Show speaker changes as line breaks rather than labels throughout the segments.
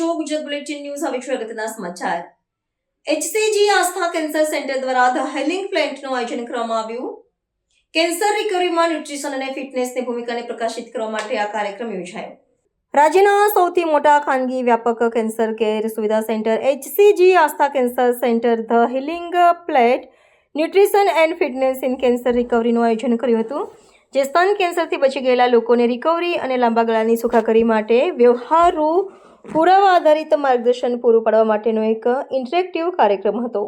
છો Gujarat bulletin news. હવે છે અગત્યના સમાચાર. એચસીજી આસ્થા કેન્સર સેન્ટર દ્વારા ધ હેલિંગ પ્લેન્ટનું આયોજન કરવામાં આવ્યું. કેન્સર રિકવરીમાં ન્યુટ્રિશન અને ફિટનેસની ભૂમિકાને પ્રકાશિત કરવા માટે આ કાર્યક્રમ યોજાયો. રાજ્યના સૌથી મોટા ખાનગી વ્યાપક કેન્સર કેર સુવિધા centre HCG Aastha cancer centre the healing plate nutrition and fitness in cancer રિકવરીનું આયોજન કર્યું હતું, જે સ્તન કેન્સરથી બચી ગયેલા લોકોને રિકવરી અને લાંબા ગાળાની સુખાકારી માટે વ્યવહારુ પુરાવા આધારિત માર્ગદર્શન પૂરું પાડવા માટેનો એક ઇન્ટરેક્ટિવ કાર્યક્રમ હતો.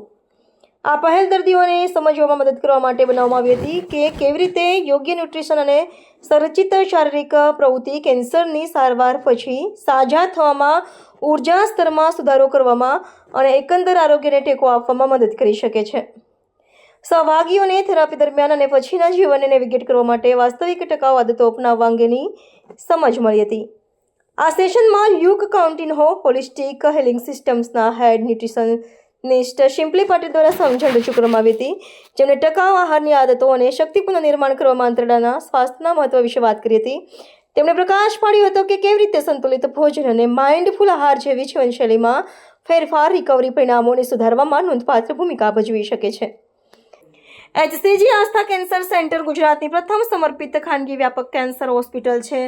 આ પહેલ દર્દીઓને સમજવામાં મદદ કરવા માટે બનાવવામાં આવી હતી કે કેવી રીતે યોગ્ય ન્યુટ્રિશન અને સંરચિત શારીરિક પ્રવૃત્તિ કેન્સરની સારવાર પછી સાજા થવામાં, ઊર્જા સ્તરમાં સુધારો કરવામાં અને એકંદર આરોગ્યને ટેકો આપવામાં મદદ કરી શકે છે. સહભાગીઓને થેરાપી દરમિયાન અને પછીના જીવનને નેવિગેટ કરવા માટે વાસ્તવિક ટકાઉ આદતો અપનાવવા અંગેની સમજ મળી હતી. આ સેશનમાં યુગ કાઉન્ટિનહો હોલિસ્ટિક હેલિંગ સિસ્ટમ્સના હેડ ન્યુટ્રિશન નિષ્ઠ શિમ્પલી પાટીલ દ્વારા સમજણ રજૂ કરવામાં આવી હતી. જેમણે ટકાઉ આહારની આદતો અને શક્તિ નિર્માણ કરવામાં આંતરડાના સ્વાસ્થ્યના મહત્વ વિશે વાત કરી હતી. તેમણે પ્રકાશ પાડ્યો હતો કે કેવી રીતે સંતુલિત ભોજન અને માઇન્ડફુલ આહાર જેવી જીવનશૈલીમાં ફેરફાર, રિકવરી પરિણામોને સુધારવામાં નોંધપાત્ર ભૂમિકા ભજવી શકે છે. એચસીજી આસ્થા કેન્સર સેન્ટર ગુજરાતની પ્રથમ સમર્પિત ખાનગી વ્યાપક કેન્સર હોસ્પિટલ છે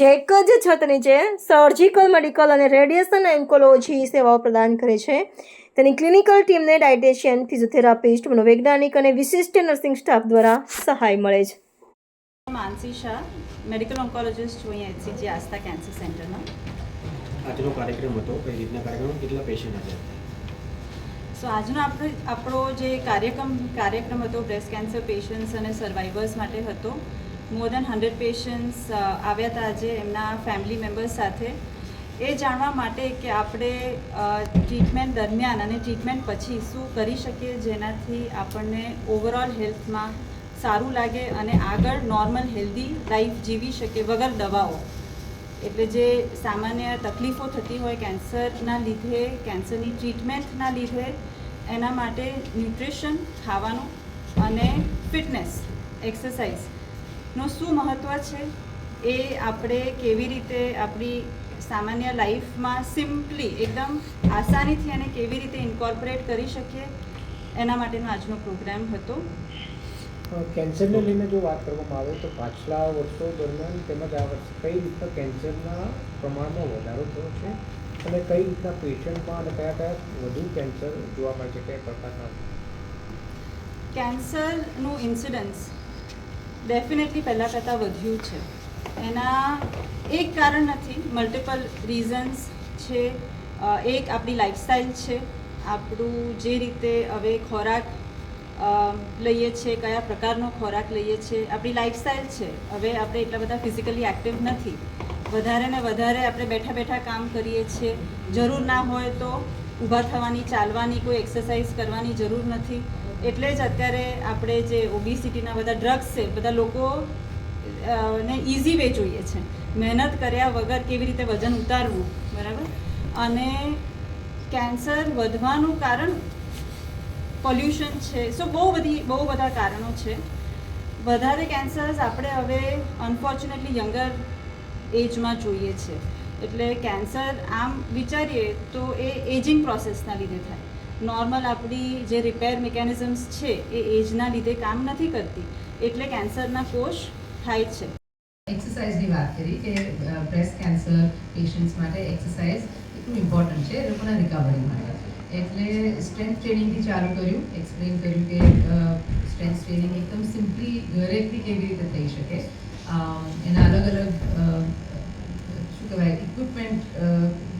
જે એક જ છત નીચે સર્જિકલ મેડિકલ અને રેડિયેશન એન્કોલોજી સેવાઓ પ્રદાન કરે છે. તેની ક્લિનિકલ ટીમને ડાયટેશિયન ફિઝિયોથેરાપિસ્ટ મનોવૈજ્ઞાનિક અને વિશિષ્ટ નર્સિંગ સ્ટાફ દ્વારા સહાય મળે છે.
માનસી શાહ મેડિકલ ઓન્કોલોજિસ્ટ છું અહીંયા એચસીજી આસ્થા કેન્સર સેન્ટરમાં
આજનો કાર્યક્રમ હતો કઈ રીતના કાર્યક્રમ? કેટલા પેશન્ટ હતા?
સો આજનો આપણો આપણો જે કાર્યક્રમ કાર્યક્રમ હતો બ્રેસ્ટ કેન્સર પેશન્ટ્સ અને સર્વાઈવર્સ માટે હતો. મોર દેન હંડ્રેડ પેશન્ટ્સ આવ્યા હતા આજે એમના ફેમિલી મેમ્બર્સ સાથે. એ જાણવા માટે કે આપણે ટ્રીટમેન્ટ દરમિયાન અને ટ્રીટમેન્ટ પછી શું કરી શકીએ જેનાથી આપણને ઓવરઓલ હેલ્થમાં સારું લાગે અને આગળ નોર્મલ હેલ્ધી લાઈફ જીવી શકે વગર દવાઓ. એટલે જે સામાન્ય તકલીફો થતી હોય કેન્સરના લીધે, કેન્સરની ટ્રીટમેન્ટના લીધે, એના માટે ન્યુટ્રિશન ખાવાનું અને ફિટનેસ એક્સરસાઇઝનું શું મહત્ત્વ છે? એ આપણે કેવી રીતે આપણી સામાન્ય લાઈફમાં સિમ્પલી એકદમ આસાનીથી અને કેવી રીતે ઇન્કોર્પોરેટ કરી શકીએ? એના માટેનો આજનો પ્રોગ્રામ હતો.
કેન્સરને લઈને જો વાત કરવામાં આવે તો પાછલા વર્ષો દરમિયાન તેમજ આ વર્ષે કઈ રીતના કેન્સરના પ્રમાણમાં વધારો થયો છે અને કઈ રીતના પેશન્ટમાં અને કયા કયા વધુ કેન્સર જોવા મળે છે કયા પ્રકારના
કેન્સરનું ઇન્સિડન્સ ડેફિનેટલી પહેલાં કરતાં વધ્યું છે. એના એક કારણ નથી મલ્ટિપલ રીઝન્સ છે. એક આપણી લાઈફસ્ટાઈલ છે. આપણું જે રીતે હવે ખોરાક લઈએ છીએ, કયા પ્રકારનો ખોરાક લઈએ છીએ. આપણી લાઈફસ્ટાઈલ છે. હવે આપણે એટલા બધા ફિઝિકલી એક્ટિવ નથી. વધારે ને વધારે આપણે બેઠા બેઠા કામ કરીએ છીએ. જરૂર ના હોય તો ઊભા થવાની, ચાલવાની, કોઈ એક્સરસાઇઝ કરવાની જરૂર નથી. એટલે જ અત્યારે આપણે જે ઓબીસીટીના બધા ડ્રગ્સ છે, બધા લોકો ને ઇઝી વે જોઈએ છે. મહેનત કર્યા વગર કેવી રીતે વજન ઉતારવું? બરાબર? અને કેન્સર વધવાનું કારણ પોલ્યુશન છે. સો બહુ બધી, બહુ બધા કારણો છે. વધારે કેન્સર્સ આપણે હવે અનફોર્ચ્યુનેટલી યંગર એજમાં જોઈએ છે. એટલે કેન્સર આમ વિચારીએ તો એ એજિંગ પ્રોસેસના લીધે થાય. નોર્મલ આપણી જે રિપેર મિકેનિઝમ્સ છે, એ એજના લીધે કામ નથી કરતી. એટલે કેન્સરના કોષ થાય છે.
એક્સરસાઇઝની વાત કરી કે બ્રેસ્ટ કેન્સર પેશન્ટ્સ માટે એક્સરસાઇઝ એટલું ઇમ્પોર્ટન્ટ છે લોકોના રિકવરી માટે. એટલે સ્ટ્રેન્થ ટ્રેનિંગથી ચાલુ કર્યું. એક્સપ્લેન કર્યું કે સ્ટ્રેન્થ ટ્રેનિંગ એકદમ સિમ્પલી ઘરેથી કેવી રીતે થઈ શકે. એના અલગ અલગ શું કહેવાય ઇક્વિપમેન્ટ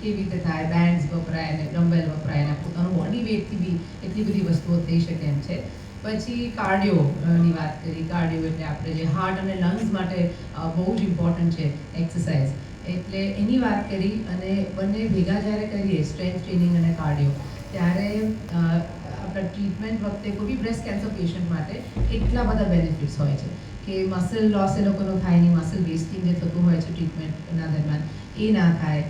કેવી રીતે થાય બેન્ડ્સ વપરાય અને ડમ્બેલ વપરાય અને પોતાનું બોડી વેટથી બી એટલી બધી વસ્તુઓ થઈ શકે એમ છે. પછી કાર્ડિયો ની વાત કરી. કાર્ડિયો એટલે આપણે જે હાર્ટ અને લંગ્સ માટે બહુ જ ઇમ્પોર્ટન્ટ છે એક્સરસાઇઝ એટલે એની વાત કરી અને બંને ભેગા જ્યારે કરીએ સ્ટ્રેન્થ ટ્રેનિંગ અને કાર્ડિયો ત્યારે આપણા ટ્રીટમેન્ટ વખતે કોઈ બી બ્રેસ્ટ કેન્સર પેશન્ટ માટે એટલા બધા બેનિફિટ્સ હોય છે કે મસલ લોસ એ લોકોનો થાય નહીં મસલ વેસ્ટિંગ જે થતું હોય છે ટ્રીટમેન્ટના દરમિયાન, એ ના થાય.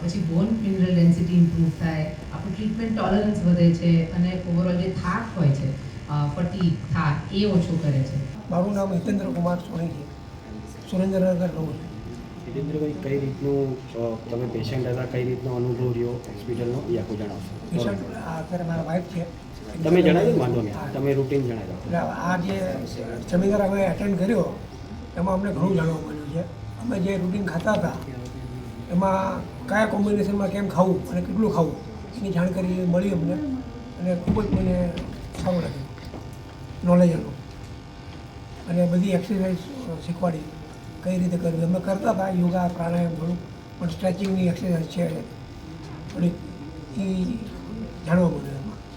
પછી બોન મિનરલ ડેન્સિટી ઇમ્પ્રૂવ થાય. આપણું ટ્રીટમેન્ટ ટોલરન્સ વધે છે અને ઓવરઓલ જે થાક હોય છે ફટી થાક, એ ઓછો કરે છે.
મારું નામ હિતેન્દ્ર કુમાર સોનેજી સુરેન્દ્રનગર રહું
જીતેન્દ્રભાઈ કઈ રીતનું તમે પેશન્ટ હતા કઈ રીતનો અનુભવ રહ્યો હોસ્પિટલનો એ આખું જણાવશો.
અત્યારે મારા વાઈફ છે.
તમે જણાવ્યું વાંધો નહીં. તમે રૂટીન જણાવ્યો
આ જે સેમિનાર અમે એટેન્ડ કર્યો એમાં અમને ઘણું જાણવા મળ્યું છે. અમે જે રૂટીન ખાતા હતા એમાં કયા કોમ્બિનેશનમાં કેમ ખાવું અને કેટલું ખાવું એની જાણકારી મળી અમને અને ખૂબ જ મને સારું લાગ્યું નોલેજ હતું. અને બધી એક્સરસાઇઝ શીખવાડી. કઈ રીતે કરવી? અમે કરતા હતા યોગા, પ્રાણાયામ થોડું પણ સ્ટ્રેચિંગની એક્સરસાઇઝ છે. થોડીક એ જાણવા મળ્યું.